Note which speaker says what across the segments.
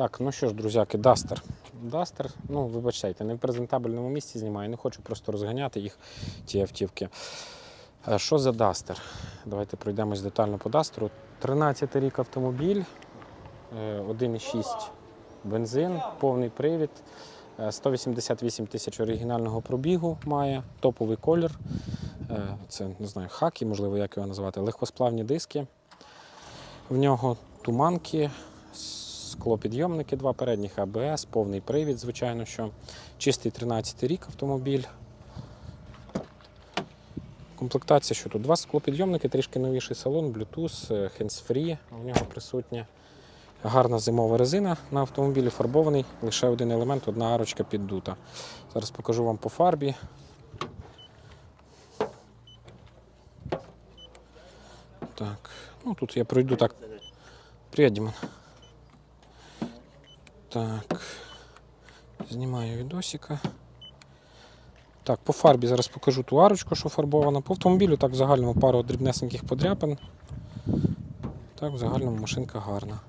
Speaker 1: Так, ну що ж, друзяки, Дастер. Дастер, ну вибачайте, не в презентабельному місці знімаю, не хочу просто розганяти їх, ті автівки. Е, Що за Дастер? Давайте пройдемось детально по Дастеру. 13 рік автомобіль, е, 1,6 бензин, повний привід, е, 188 тисяч оригінального пробігу має, топовий колір. Е, Це не знаю, хаки, можливо, як його назвати, легкосплавні диски. В нього туманки, склопідйомники, два передніх АБС, повний привід, звичайно, що чистий 13 рік автомобіль. Комплектація, що тут? Два склопідйомники, трішки новіший салон, Bluetooth, е, hands-free у нього присутня. Гарна зимова резина на автомобілі, фарбований, лише один елемент, одна арочка піддута. Зараз покажу вам по фарбі. Так, ну тут я пройду так. Привіт, Дімон. Так. Знімаю відосика. Так, по фарбі зараз покажу ту арочку, що фарбована. По автомобілю так в загальному пару дрібнесеньких подряпин. Так, в загальному машинка гарна.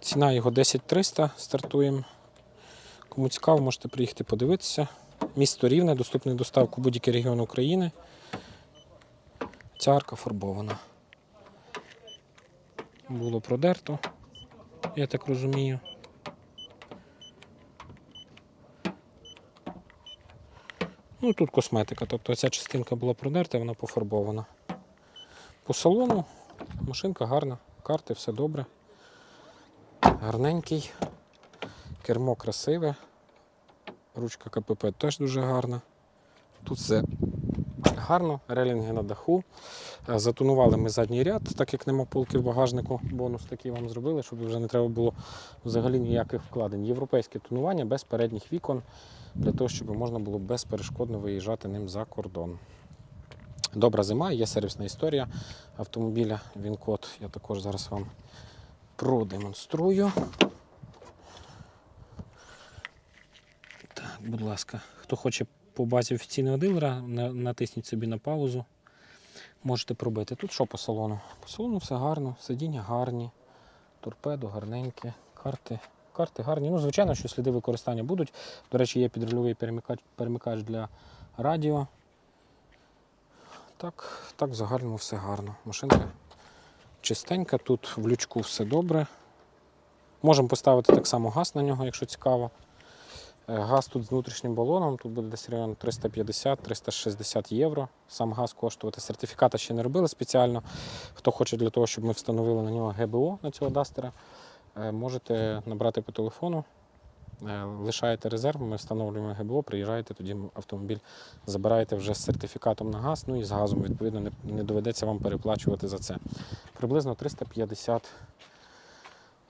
Speaker 1: Ціна його 10300 стартуємо. Кому цікаво, можете приїхати подивитися. Місто Рівне, доступний доставку будь-який регіон України. Ця арка фарбована. Було продерто, я так розумію. Ну, тут косметика, тобто ця частинка була продерта, вона пофарбована. По салону машинка гарна, карти, все добре. Гарненький. Кермо красиве. Ручка КПП теж дуже гарна. Тут все гарно, релінги на даху. Е, Затонували ми задній ряд, так як нема полки в багажнику. Бонус такий вам зробили, щоб вже не треба було взагалі ніяких вкладень. Європейське тонування без передніх вікон, для того, щоб можна було безперешкодно виїжджати ним за кордон. Добра зима, є сервісна історія автомобіля. Він код я також зараз вам продемонструю. Так, будь ласка, хто хоче по базі офіційного дилера, натисніть собі на паузу. Можете пробити. Тут що по салону? По салону все гарно, сидіння гарні, торпедо гарненьке, карти. Карти гарні. Ну, звичайно, що сліди використання будуть. До речі, є підрульовий перемикач, перемикач для радіо. Так, так в загальному все гарно. Машинка чистенька, тут в лючку все добре. Можемо поставити так само газ на нього, якщо цікаво. Е, Газ тут з внутрішнім балоном, тут буде десь район 350-360 євро. Сам газ коштувати. Сертифіката ще не робили спеціально. Хто хоче для того, щоб ми встановили на нього ГБО на цього дастера, е, можете набрати по телефону, е, лишаєте резерв, ми встановлюємо ГБО, приїжджаєте, тоді автомобіль забираєте вже з сертифікатом на газ, ну і з газом, відповідно, не, не доведеться вам переплачувати за це. Приблизно 350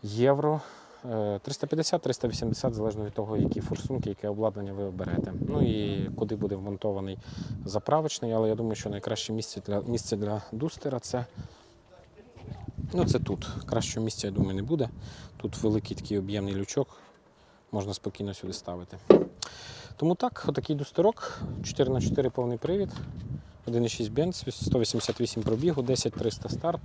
Speaker 1: євро. Е, 350-380 залежно від того, які форсунки, яке обладнання ви оберете. Ну і куди буде вмонтований заправочний, але я думаю, що найкраще місце для, місце для дустера це, ну, це тут. Кращого місця, я думаю, не буде. Тут великий такий об'ємний лючок, можна спокійно сюди ставити. Тому так, отакий дустерок, 4х4 повний привід, 1,6 бенз, 188 пробігу, 10300 старт.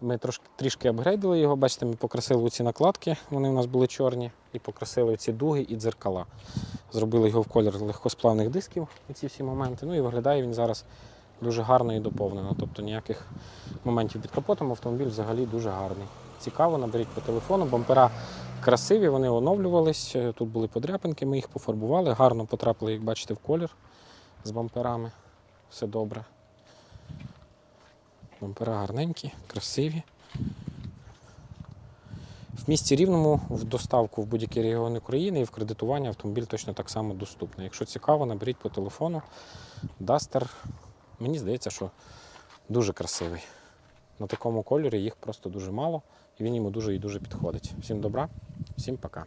Speaker 1: Ми трошки трішки апгрейдили його, бачите, ми покрасили ці накладки, вони у нас були чорні, і покрасили ці дуги і дзеркала. Зробили його в колір легкосплавних дисків, ці всі моменти. Ну і виглядає він зараз дуже гарно і доповнено. Тобто ніяких моментів під капотом автомобіль взагалі дуже гарний. Цікаво, наберіть по телефону. Бампера красиві, вони оновлювались. Е, Тут були подряпинки, ми їх пофарбували. Гарно потрапили, як бачите, в колір з бамперами. Все добре. Бампера гарненькі, красиві. В місті Рівному в доставку в будь-який регіон України і в кредитування автомобіль точно так само доступний. Якщо цікаво, наберіть по телефону. Дастер, мені здається, що дуже красивий. На такому кольорі їх просто дуже мало, і він йому дуже і дуже підходить. Всім добра, всім пока.